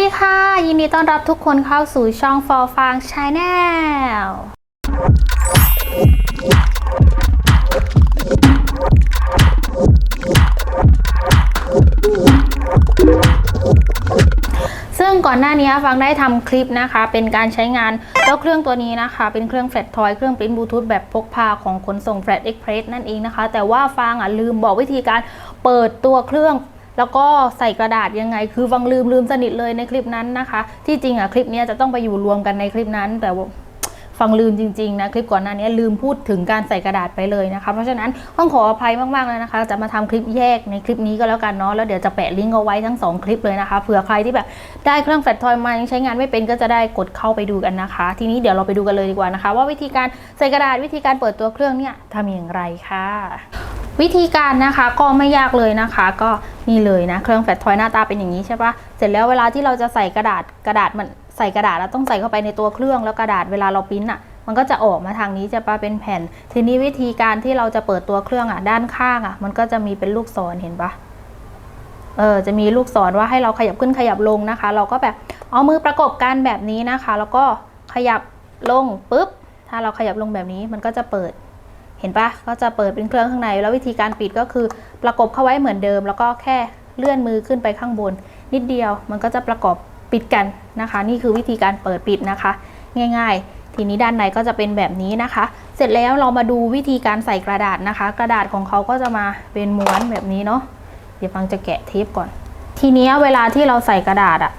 ดีค่ะ ยินดีต้อนรับทุกคนเข้าสู่ช่อง For Fang Channel ซึ่งก่อนหน้านี้ฟังได้ทำคลิปนะคะ เป็นการใช้งานเจ้าเครื่องตัวนี้นะคะ เป็นเครื่องแฟลชทอยเครื่องปริ้นบลูทูธแบบพกพาของขนส่งแฟลชเอ็กเพรสนั่นเองนะคะ แต่ว่าฟังอะลืมบอกวิธีการเปิดตัวเครื่อง แล้วก็ใส่กระดาษยังไง คือฟังลืมลืมสนิทเลยในคลิปนั้นนะคะ ที่จริงอะคลิปนี้จะต้องไปอยู่รวมกันในคลิปนั้น แต่ว่าฟังลืมจริงๆนะ คลิปก่อนหน้านี้ลืมพูดถึงการใส่กระดาษไปเลยนะคะ เพราะฉะนั้นต้องขออภัยมากๆเลยนะคะ จะมาทำคลิปแยกในคลิปนี้ก็แล้วกันเนาะแล้วเดี๋ยวจะแปะลิงก์เอาไว้ทั้งสองคลิปเลยนะคะเผื่อใครที่แบบได้เครื่องแฟลชทอยมายังใช้งานไม่เป็นก็จะได้กดเข้าไปดูกันนะคะ ทีนี้เดี๋ยวเราไปดูกันเลยดีกว่านะคะ ว่าวิธีการใส่กระดาษวิธีการเปิดตัวเครื่องเนี่ยทำอย่างไรค่ะ วิธีการนะคะก็ไม่ยากเลยนะคะ ก็นี่เลยนะเครื่องแฟลชทอยหน้าตาเป็นอย่างนี้ใช่ปะเสร็จแล้วเวลาที่เราจะใส่กระดาษกระดาษมันใส่กระดาษแล้วต้องใส่เข้าไปในตัวเครื่องแล้วกระดาษเวลาเราปริ้นอะมันก็จะออกมาทางนี้จะปะเป็นแผ่น ทีนี้วิธีการที่เราจะเปิดตัวเครื่องอะด้านข้างอะ มันก็จะมีเป็นลูกศรเห็นปะเออจะมีลูกศรว่าให้เราขยับขึ้นขยับลงนะคะ เราก็แบบเอามือประกบกันแบบนี้นะคะ แล้วก็ขยับลงปุ๊บ ถ้าเราขยับลงแบบนี้มันก็จะเปิด เห็นปะก็จะเปิดเป็นเครื่องข้างใน แล้ววิธีการปิดก็คือประกบเข้าไว้เหมือนเดิม แล้วก็แค่เลื่อนมือขึ้นไปข้างบน นิดเดียวมันก็จะประกอบปิดกันนะคะ นี่คือวิธีการเปิดปิดนะคะ ง่ายๆ ทีนี้ด้านในก็จะเป็นแบบนี้นะคะ เสร็จแล้วเรามาดูวิธีการใส่กระดาษนะคะ กระดาษของเขาก็จะมาเป็นม้วนแบบนี้เนาะเดี๋ยวฟังจะแกะเทปก่อน ทีนี้เวลาที่เราใส่กระดาษอะ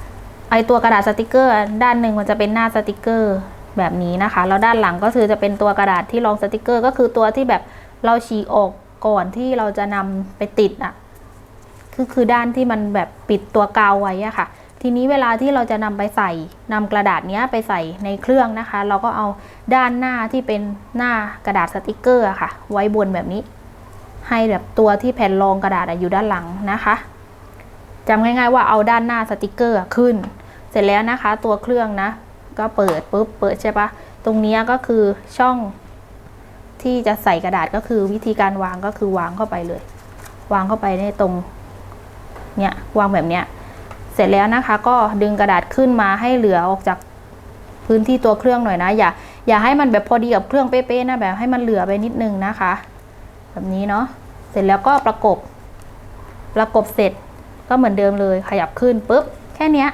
ไอตัวกระดาษสติกเกอร์ ด้านหนึ่งมันจะเป็นหน้าสติกเกอร์ แบบนี้นะคะ แล้วด้านหลังก็คือจะเป็นตัวกระดาษที่รองสติกเกอร์ ก็คือตัวที่แบบเราฉีกออกก่อนที่เราจะนำไปติดอะคือคือด้านที่มันแบบปิดตัวกาวไว้อะค่ะ ทีนี้เวลาที่เราจะนำไปใส่นำกระดาษเนี้ยไปใส่ในเครื่องนะคะ เราก็เอาด้านหน้าที่เป็นหน้ากระดาษสติกเกอร์อะค่ะ ไว้บนแบบนี้ ให้แบบตัวที่แผ่นรองกระดาษอยู่ด้านหลังนะคะจำง่ายๆว่าเอาด้านหน้าสติกเกอร์ขึ้น เสร็จแล้วนะคะ ตัวเครื่องนะ ก็เปิดปุ๊บเปิดใช่ปะตรงนี้ก็คือช่องที่จะใส่กระดาษก็คือวิธีการวางก็คือวางเข้าไปเลย วางเข้าไปในตรงเนี่ยวางแบบเนี้ยเสร็จแล้วนะคะ ก็ดึงกระดาษขึ้นมาให้เหลือออกจากพื้นที่ตัวเครื่องหน่อยนะ อย่าอย่าให้มันแบบพอดีกับเครื่องเป๊ะๆนะแบบให้มันเหลือไปนิดนึงนะคะ แบบนี้เนาะเสร็จแล้วก็ประกบประกบเสร็จก็เหมือนเดิมเลยขยับขึ้นปุ๊บแค่เนี้ย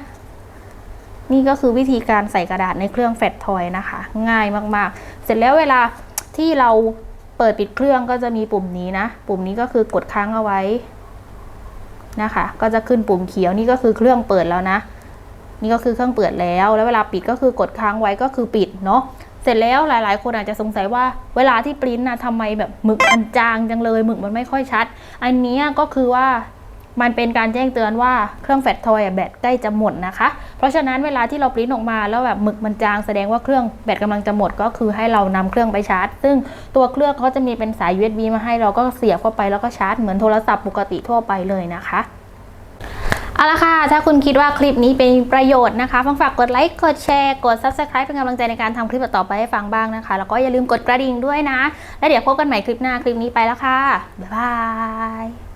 นี่ก็คือวิธีการใส่กระดาษในเครื่องแฟลชทอยนะคะ ง่ายมากๆ เสร็จแล้วเวลาที่เราเปิดปิดเครื่องก็จะมีปุ่มนี้นะ ปุ่มนี้ก็คือกดค้างเอาไว้นะคะ ก็จะขึ้นปุ่มเขียวนี่ก็คือเครื่องเปิดแล้วนะ นี่ก็คือเครื่องเปิดแล้ว แล้วเวลาปิดก็คือกดค้างไว้ก็คือปิดเนาะเสร็จแล้วหลาย ๆ คนอาจจะสงสัยว่าเวลาที่ปริ้นนะทำไมแบบหมึกมันจางจังเลยหมึกมันไม่ค่อยชัด อันนี้ก็คือว่า มันเป็นการแจ้งเตือนว่าเครื่องแฟลชทอยแบตใกล้จะหมดนะคะ เพราะฉะนั้นเวลาที่เราปริ้นออกมาแล้วแบบหมึกมันจางแสดงว่าเครื่องแบตกำลังจะหมด ก็คือให้เรานำเครื่องไปชาร์จ ซึ่งตัวเครื่องเขาจะมีเป็นสาย USB มาให้เราก็เสียบเข้าไปแล้วก็ชาร์จเหมือนโทรศัพท์ปกติทั่วไปเลยนะคะเอาละค่ะ ถ้าคุณคิดว่าคลิปนี้เป็นประโยชน์นะคะฟังฝากกดไลค์ กดแชร์ กด subscribe เป็นกำลังใจในการทำคลิปต่อไปให้ฟังบ้างนะคะ แล้วก็อย่าลืมกดกระดิ่งด้วยนะ แล้วเดี๋ยวพบกันใหม่คลิปหน้า คลิปนี้ไปแล้วค่ะ บ๊ายบาย